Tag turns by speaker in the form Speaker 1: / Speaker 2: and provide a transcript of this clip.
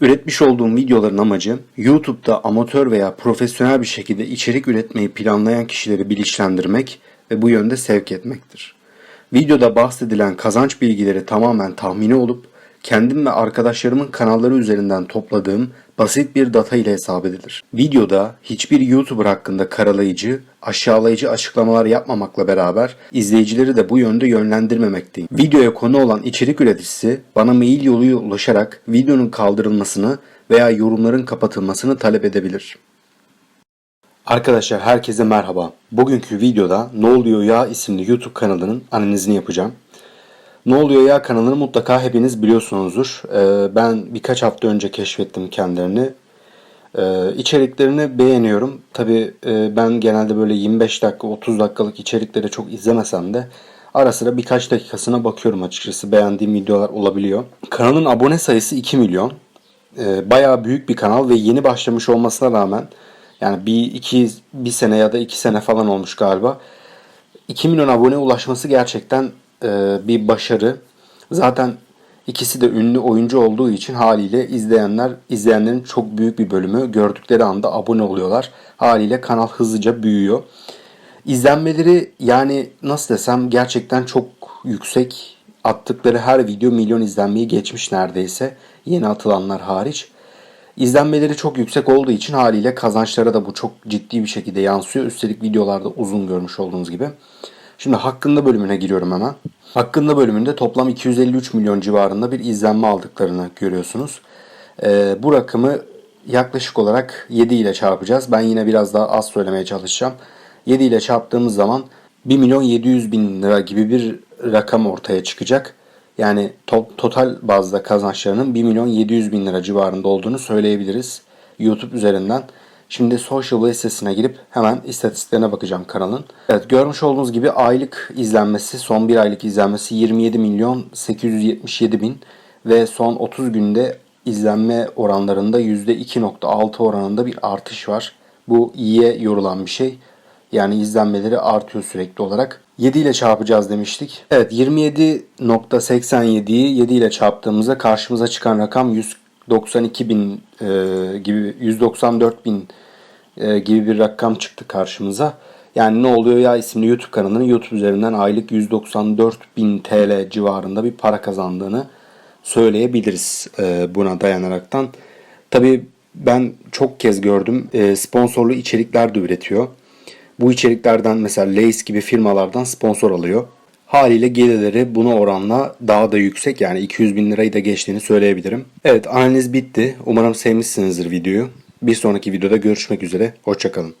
Speaker 1: Üretmiş olduğum videoların amacı YouTube'da amatör veya profesyonel bir şekilde içerik üretmeyi planlayan kişileri bilinçlendirmek ve bu yönde sevk etmektir. Videoda bahsedilen kazanç bilgileri tamamen tahmini olup kendim ve arkadaşlarımın kanalları üzerinden topladığım basit bir data ile hesap edilir. Videoda hiçbir YouTuber hakkında karalayıcı, aşağılayıcı açıklamalar yapmamakla beraber izleyicileri de bu yönde yönlendirmemekteyim. Videoya konu olan içerik üreticisi bana mail yoluyla ulaşarak videonun kaldırılmasını veya yorumların kapatılmasını talep edebilir. Arkadaşlar herkese merhaba. Bugünkü videoda Ne Oluyor Ya isimli YouTube kanalının analizini yapacağım. Ne Oluyor Ya kanalını mutlaka hepiniz biliyorsunuzdur. Ee, ben birkaç hafta önce keşfettim kendilerini. Ee, içeriklerini beğeniyorum. Tabi ben genelde böyle 25 dakika 30 dakikalık içerikleri çok izlemesem de ara sıra birkaç dakikasına bakıyorum açıkçası. Beğendiğim videolar olabiliyor. Kanalın abone sayısı 2 milyon. Ee, bayağı büyük bir kanal ve yeni başlamış olmasına rağmen yani bir iki bir sene ya da iki sene falan olmuş galiba. 2 milyon abone ulaşması gerçekten e, bir başarı. Zaten ikisi de ünlü oyuncu olduğu için haliyle izleyenler izleyenlerin çok büyük bir bölümü gördükleri anda abone oluyorlar. Haliyle kanal hızlıca büyüyor. İzlenmeleri yani nasıl desem gerçekten çok yüksek. Attıkları her video milyon izlenmeyi geçmiş neredeyse. Yeni atılanlar hariç. İzlenmeleri çok yüksek olduğu için haliyle kazançlara da bu çok ciddi bir şekilde yansıyor. Üstelik videolarda uzun görmüş olduğunuz gibi. Şimdi hakkında bölümüne giriyorum hemen. Hakkında bölümünde toplam 253 milyon civarında bir izlenme aldıklarını görüyorsunuz. Ee, bu rakamı yaklaşık olarak 7 ile çarpacağız. Ben yine biraz daha az söylemeye çalışacağım. 7 ile çarptığımız zaman 1 milyon 700 bin lira gibi bir rakam ortaya çıkacak. Yani to- total bazda kazançlarının 1 milyon 700 bin lira civarında olduğunu söyleyebiliriz YouTube üzerinden. Şimdi Social listesine girip hemen istatistiklerine bakacağım kanalın. Evet görmüş olduğunuz gibi aylık izlenmesi son bir aylık izlenmesi 27 milyon 877 bin ve son 30 günde izlenme oranlarında %2.6 oranında bir artış var. Bu iyiye yorulan bir şey. Yani izlenmeleri artıyor sürekli olarak. 7 ile çarpacağız demiştik. Evet 27.87'yi 7 ile çarptığımızda karşımıza çıkan rakam 192 bin e, gibi 194 bin e, gibi bir rakam çıktı karşımıza. Yani ne oluyor ya isimli YouTube kanalının YouTube üzerinden aylık 194 bin TL civarında bir para kazandığını söyleyebiliriz e, buna dayanaraktan. Tabii ben çok kez gördüm e, sponsorlu içerikler de üretiyor. Bu içeriklerden mesela Lace gibi firmalardan sponsor alıyor. Haliyle gelirleri buna oranla daha da yüksek yani 200 bin lirayı da geçtiğini söyleyebilirim. Evet analiz bitti. Umarım sevmişsinizdir videoyu. Bir sonraki videoda görüşmek üzere. Hoşçakalın.